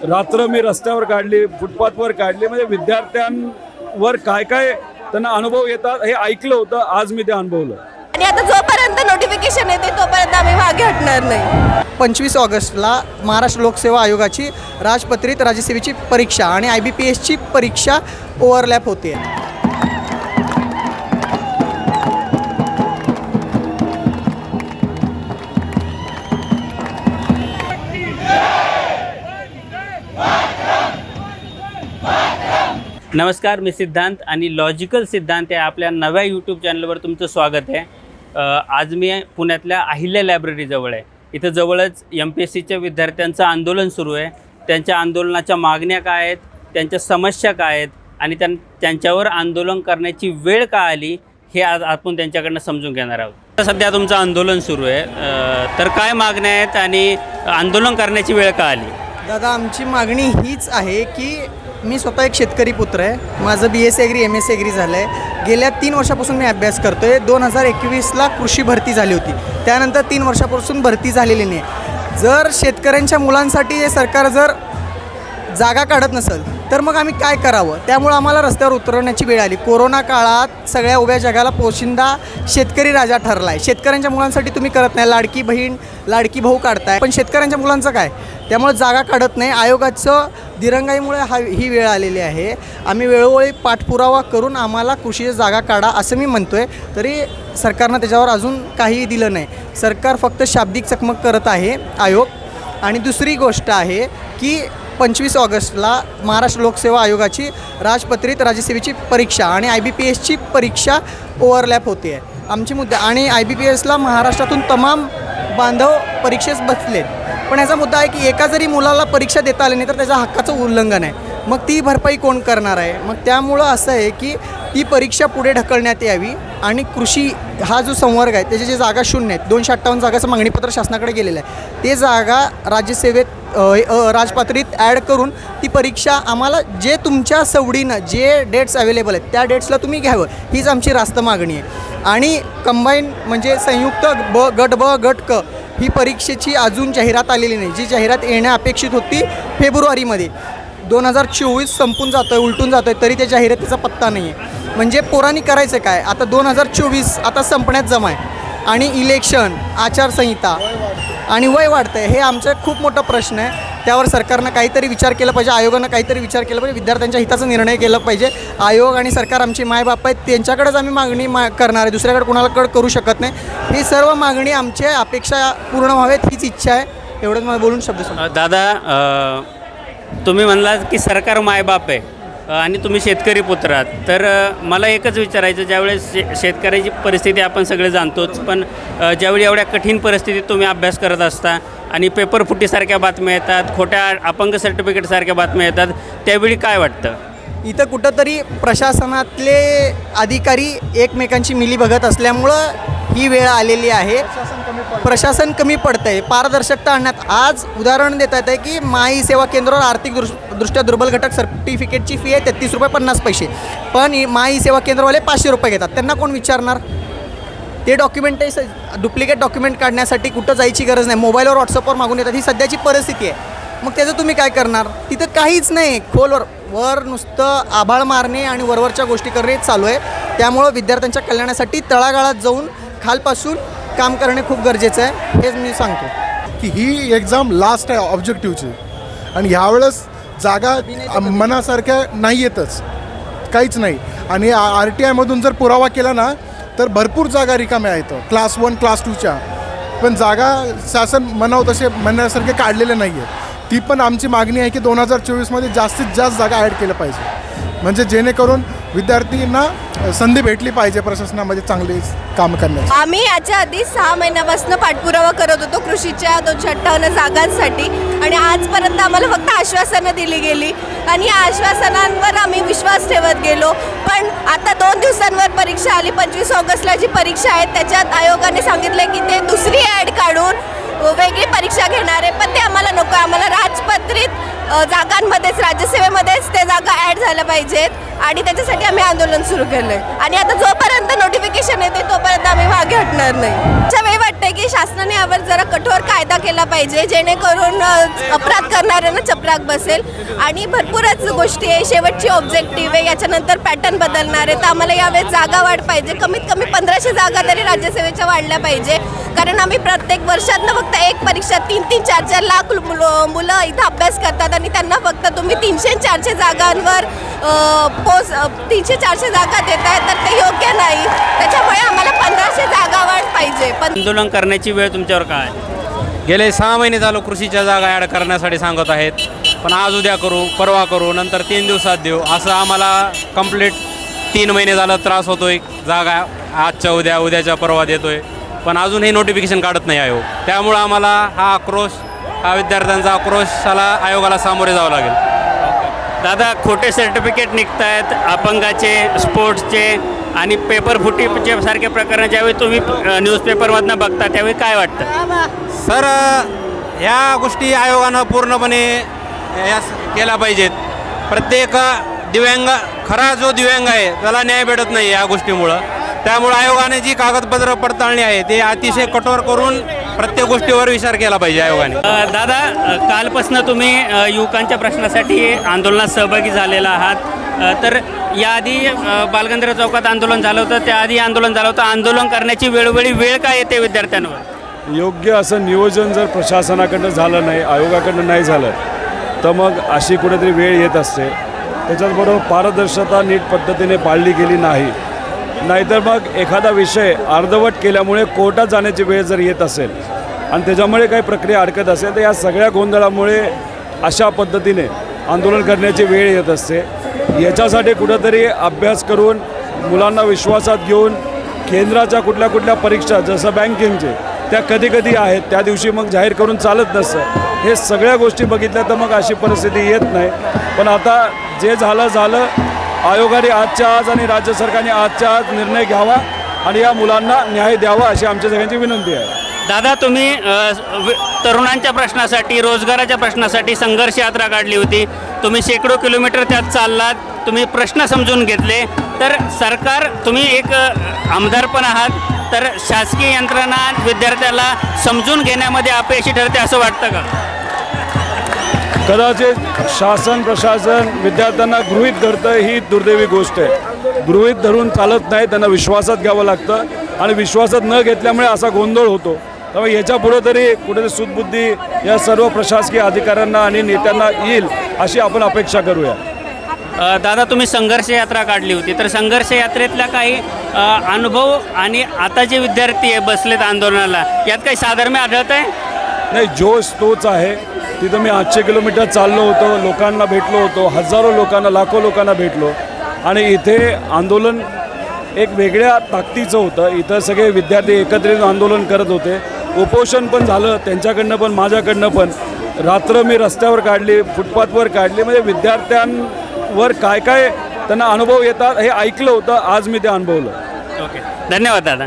रात्र मी रस्त्यावर काढली फुटपाथवर काढली. म्हणजे विद्यार्थ्यांवर काय काय त्यांना अनुभव येतात हे ऐकलं होतं आज मी ते अनुभवलं. आणि आता जोपर्यंत नोटिफिकेशन येते तोपर्यंत आम्ही मागे हटणार नाही. पंचवीस ऑगस्टला महाराष्ट्र लोकसेवा आयोगाची राजपत्रित राज्यसेवेची परीक्षा आणि आय बी पी एसची परीक्षा ओव्हरलॅप होते. नमस्कार मी सिद्धांत आणि लॉजिकल सिद्धांत या आपल्या नव्या यूट्यूब चॅनलवर तुमचं स्वागत आहे. आज मी पुण्यातल्या अहिल्या लायब्ररीजवळ आहे. इथं जवळच एम पी एस सीच्या विद्यार्थ्यांचं आंदोलन सुरू आहे. त्यांच्या आंदोलनाच्या मागण्या काय आहेत? त्यांच्या समस्या काय आहेत? आणि त्यां त्यांच्यावर आंदोलन करण्याची वेळ का आली? हे आज आपण त्यांच्याकडनं समजून घेणार आहोत. तर सध्या तुमचं आंदोलन सुरू आहे. तर काय मागण्या आहेत आणि आंदोलन करण्याची वेळ का आली? दादा आमची मागणी हीच आहे की मी स्वतः एक शेतकरी पुत्र आहे. माझं B S agri M S agri झालं आहे गेल्या तीन वर्षापासून मी अभ्यास करतो आहे दोन हजार एकवीसला कृषी भरती झाली होती. त्यानंतर तीन वर्षापासून भरती झालेली नाही. जर शेतकऱ्यांच्या मुलांसाठी हे सरकार जर जागा काढत नसेल तर मग आम्ही काय करावं? त्यामुळं आम्हाला रस्त्यावर उतरवण्याची वेळ आली. कोरोना काळात सगळ्या उभ्या जगाला पोशिंदा शेतकरी राजा ठरला आहे शेतकऱ्यांच्या मुलांसाठी तुम्ही करत नाही. लाडकी बहीण लाडकी भाऊ काढताय. पण शेतकऱ्यांच्या मुलांचं काय? त्यामुळे जागा काढत नाही. आयोगाचं दिरंगाईमुळे हा ही वेळ आलेली आहे. आम्ही वेळोवेळी पाठपुरावा करून आम्हाला कृषीच्या जागा काढा असं मी म्हणतो आहे तरी सरकारनं त्याच्यावर अजून काहीही दिलं नाही. सरकार फक्त शाब्दिक चकमक करत आहे आयोग. आणि दुसरी गोष्ट आहे की पंचवीस ऑगस्टला महाराष्ट्र लोकसेवा आयोगाची राजपत्रित राज्यसेवेची परीक्षा आणि आय बी पी एसची परीक्षा ओव्हरलॅप होते. आहे आमची मुद्दा आणि आय बी पी एसला महाराष्ट्रातून तमाम बांधव परीक्षेस बसले. पण याचा मुद्दा आहे की एका जरी मुलाला परीक्षा देता आली नाही तर त्याच्या हक्काचं उल्लंघन आहे. मग ती भरपाई कोण करणार आहे? मग त्यामुळं असं आहे की ती परीक्षा पुढे ढकलण्यात यावी आणि कृषी हा जो संवर्ग आहे त्याचे जे जागा शून्य आहेत दोनशे अठ्ठावन्न जागाचं मागणीपत्र शासनाकडे गेलेलं आहे. ते जागा राज्यसेवेत राजपात्रीत ॲड करून ती परीक्षा आम्हाला जे तुमच्या सवडीनं जे डेट्स अवेलेबल आहेत त्या डेट्सला तुम्ही घ्यावं. हीच आमची रास्त मागणी आहे. आणि कंबाईन म्हणजे संयुक्त ब गट ब गट क ही परीक्षेची अजून जाहिरात आलेली नाही. जी जाहिरात येण्या अपेक्षित होती फेब्रुवारीमध्ये. दोन हजार चोवीस संपून जातो आहे उलटून जातो आहे तरी त्या जाहिरातीचा पत्ता नाही आहे म्हणजे पोरांनी करायचं काय? आता दोन हजार चोवीस आता संपण्यात जमा आहे आणि इलेक्शन आचारसंहिता आणि वय वाढतं आहे हे आमचं खूप मोठा प्रश्न आहे. त्यावर सरकारनं काहीतरी विचार केला पाहिजे आयोगानं काहीतरी विचार केला पाहिजे विद्यार्थ्यांच्या हिताचा निर्णय केला पाहिजे. आयोग आणि सरकार आमची मायबाप आहेत त्यांच्याकडेच आम्ही मागणी मा करणार आहे दुसऱ्याकडे कोणालाकडे करू शकत नाही. ही सर्व मागणी आमच्या अपेक्षा पूर्ण व्हावेत हीच इच्छा आहे. एवढंच मला बोलून शब्द दादा तुम्ही म्हणलात की सरकार मायबाप आहे. आणि तुम्ही शेतकरी पुत्र आहात. तर मला एकच विचारायचं ज्यावेळेस शे शेतकऱ्याची परिस्थिती आपण सगळे जाणतोच पण ज्यावेळी एवढ्या कठीण परिस्थितीत तुम्ही अभ्यास करत असता आणि पेपर फुटीसारख्या बातम्या येतात खोट्या अपंग सर्टिफिकेटसारख्या बातम्या येतात त्यावेळी काय वाटतं? इथं कुठंतरी प्रशासनातले अधिकारी एकमेकांची मिली बघत असल्यामुळं ही वेळ आलेली आहे. प्रशासन कमी पडतं आहे पारदर्शकता आणण्यात आज उदाहरण देता येतं आहे की माई सेवा केंद्रावर आर्थिक दृश दृष्ट्या दुर्बल घटक सर्टिफिकेटची फी आहे तेहतीस रुपये पन्नास पैसे. पण ही ई सेवा केंद्रवाले पाचशे रुपये घेतात. त्यांना कोण विचारणार? ते डॉक्युमेंट डुप्लिकेट डॉक्युमेंट काढण्यासाठी कुठं जायची गरज नाही. मोबाईलवर व्हॉट्सअपवर मागून येतात. ही सध्याची परिस्थिती आहे. मग त्याचं तुम्ही काय करणार? तिथं काहीच नाही. खोलवर वर नुसतं आभाळ मारणे आणि वरवरच्या गोष्टी करणे चालू आहे. त्यामुळं विद्यार्थ्यांच्या कल्याणासाठी तळागाळात जाऊन खालपासून काम करणे खूप गरजेचं आहे. हेच मी सांगतो. की ही एक्झाम लास्ट आहे ऑब्जेक्टिव्हची आणि ह्यावेळेस जागा मनासारख्या नाही येतच काहीच नाही. आणि आर टी आयमधून जर पुरावा केला ना तर भरपूर जागा रिकाम्या आहेत. क्लास वन क्लास टूच्या पण जागा शासन म्हणावं तसे म्हणण्यासारखे काढलेले नाही आहेत ती पण आमची मागणी आहे की दोन हजार चोवीसमध्ये जास्तीत जास्त जागा ॲड केल्या पाहिजे. म्हणजे जेणेकरून विद्यार्थ्यांना संधी भेटली पाहिजे प्रशासनामध्ये चांगली काम करण्याची. आम्ही याच्या आधी सहा महिन्यापासून पाठपुरावा करत होतो कृषीच्या दोनशे अठ्ठावन्न जागांसाठी आणि आजपर्यंत आम्हाला फक्त आश्वासनं दिली गेली आणि या आश्वासनांवर आम्ही विश्वास ठेवत गेलो. पण आता दोन दिवसांवर परीक्षा आली पंचवीस ऑगस्टला जी परीक्षा आहे त्याच्यात आयोगाने सांगितलं की ते दुसरी ॲड काढून वेगळी परीक्षा घेणार आहे पण ते आम्हाला नको आहे आम्हाला राजपत्रित जागांमध्येच राज्यसेवेमध्येच ते जागा ॲड झाल्या पाहिजेत आणि त्याच्यासाठी आम्ही आंदोलन सुरू केलं आहे आणि आता जोपर्यंत नोटिफिकेशन येते तोपर्यंत आम्ही मागे हटणार नाही. अशा वेळी वाटतं की शासनाने यावर जरा कठोर कायदा केला पाहिजे जेणेकरून अपराध करणाऱ्यांना चपराक बसेल. आणि भरपूरच गोष्टी आहे. शेवटची ऑब्जेक्टिव्ह आहे. याच्यानंतर पॅटर्न बदलणार आहे. तर आम्हाला यावेळेस जागा वाढ पाहिजे. कमीत कमी पंधराशे जागा तरी राज्यसेवेच्या वाढल्या पाहिजे. कारण आम्ही प्रत्येक वर्षातनं फक्त एक परीक्षा तीन तीन चार चार लाख मुलं मुलं इथं अभ्यास करतात आणि त्यांना फक्त तुम्ही तीनशे चारशे जागांवर पोच तीनशे चारशे जागा देत आहे तर ते योग्य नाही. त्याच्यामुळे आम्हाला पंधराशे जागा वाढ पाहिजे. पण आंदोलन करण्याची वेळ तुमच्यावर काय आहे? गेले सहा महिने झालो कृषीच्या जागा ॲड करण्यासाठी सांगत आहेत. पण आज उद्या करू परवा करू नंतर तीन दिवसात देऊ. असं आम्हाला कंप्लीट तीन महिने झालं त्रास होतोय. जागा आजच्या उद्या उद्याच्या परवा देतोय. पण अजून हे नोटिफिकेशन काढत नाही आयोग त्यामुळं आम्हाला हा आक्रोश हा विद्यार्थ्यांचा आक्रोशाला आयोगाला सामोरे जावं लागेल. दादा खोटे सर्टिफिकेट निघत आहेत अपंगाचे स्पोर्ट्सचे आणि पेपर फुटीचे सारख्या प्रकरण ज्यावेळी तुम्ही न्यूजपेपरमधनं बघता त्यावेळी काय वाटतं? सर ह्या गोष्टी आयोगानं पूर्णपणे या केल्या पाहिजेत. प्रत्येक दिव्यांग खरा जो दिव्यांग आहे त्याला न्याय भेटत नाही या गोष्टीमुळं. त्यामुळं आयोगाने जी कागदपत्र पडताळणी आहे ते अतिशय कठोर करून प्रत्येक गोष्टीवर विचार केला पाहिजे आयोगाने. दादा कालपासनं तुम्ही युवकांच्या प्रश्नासाठी आंदोलनात सहभागी झालेला आहात. तर याआधी बालगंधर्व चौकात आंदोलन झालं होतं त्याआधी आंदोलन झालं होतं. आंदोलन करण्याची वेळोवेळी वेळ काय येते विद्यार्थ्यांवर? योग्य असं नियोजन जर प्रशासनाकडनं झालं नाही आयोगाकडनं नाही झालं तर मग अशी कुठेतरी वेळ येत असते. त्याच्याचबरोबर पारदर्शकता नीट पद्धतीने पाळली गेली नाही. नाहीतर मग एखादा विषय अर्धवट केल्यामुळे कोर्टात जाण्याची वेळ जर येत असेल आणि त्याच्यामुळे काही प्रक्रिया अडकत असेल तर या सगळ्या गोंधळामुळे अशा पद्धतीने आंदोलन करण्याची वेळ येत असते. याच्यासाठी कुठंतरी अभ्यास करून मुलांना विश्वासात घेऊन केंद्राच्या कुठल्या कुठल्या परीक्षा जसं बँकिंगचे त्या कधी कधी आहेत त्या दिवशी मग जाहीर करून चालत नसतं. हे सगळ्या गोष्टी बघितल्या तर मग अशी परिस्थिती येत नाही. पण आता जे झालं झालं. आयोगाने आजच्या आज आणि राज्य सरकारने आजच्या आज निर्णय घ्यावा आणि या मुलांना न्याय द्यावा अशी आमच्या सगळ्यांची विनंती आहे. दादा तुम्ही तरुणांच्या प्रश्नासाठी रोजगाराच्या प्रश्नासाठी संघर्ष यात्रा काढली होती. तुम्ही शेकडो किलोमीटर त्यात चाललात. तुम्ही प्रश्न समजून घेतले. तर सरकार तुम्ही एक आमदार पण आहात. तर शासकीय यंत्रणा विद्यार्थ्याला समजून घेण्यामध्ये अपयशी ठरते असं वाटतं का? कदाचित शासन प्रशासन विद्यार्थ्यांना गृहित धरतं ही दुर्दैवी गोष्ट आहे. गृहित धरून चालत नाही त्यांना विश्वासात घ्यावं लागतं आणि विश्वासात न घेतल्यामुळे असा गोंधळ होतो. त्यामुळे याच्या पुढं तरी कुठेतरी सुदबुद्धी या सर्व प्रशासकीय अधिकाऱ्यांना आणि नेत्यांना येईल अशी आपण अपेक्षा करूया. दादा तुम्ही संघर्ष यात्रा काढली होती. तर संघर्ष यात्रेतला काही अनुभव आणि आता जे विद्यार्थी आहे बसलेत आंदोलनाला यात काही साधर्म्य आढळत आहे नाही जोश तोच आहे. तिथं मी आठशे किलोमीटर चाललो होतो लोकांना भेटलो होतो हजारो लोकांना लाखो लोकांना भेटलो. आणि इथे आंदोलन एक वेगळ्या ताकदीचं होतं. इथं सगळे विद्यार्थी एकत्रित आंदोलन करत होते. उपोषण पण झालं त्यांच्याकडनं पण माझ्याकडनं पण. रात्र मी रस्त्यावर काढली फुटपाथवर काढली म्हणजे विद्यार्थ्यांवर काय काय त्यांना अनुभव येतात हे ऐकलं होतं आज मी ते अनुभवलं. ओके. धन्यवाद दादा.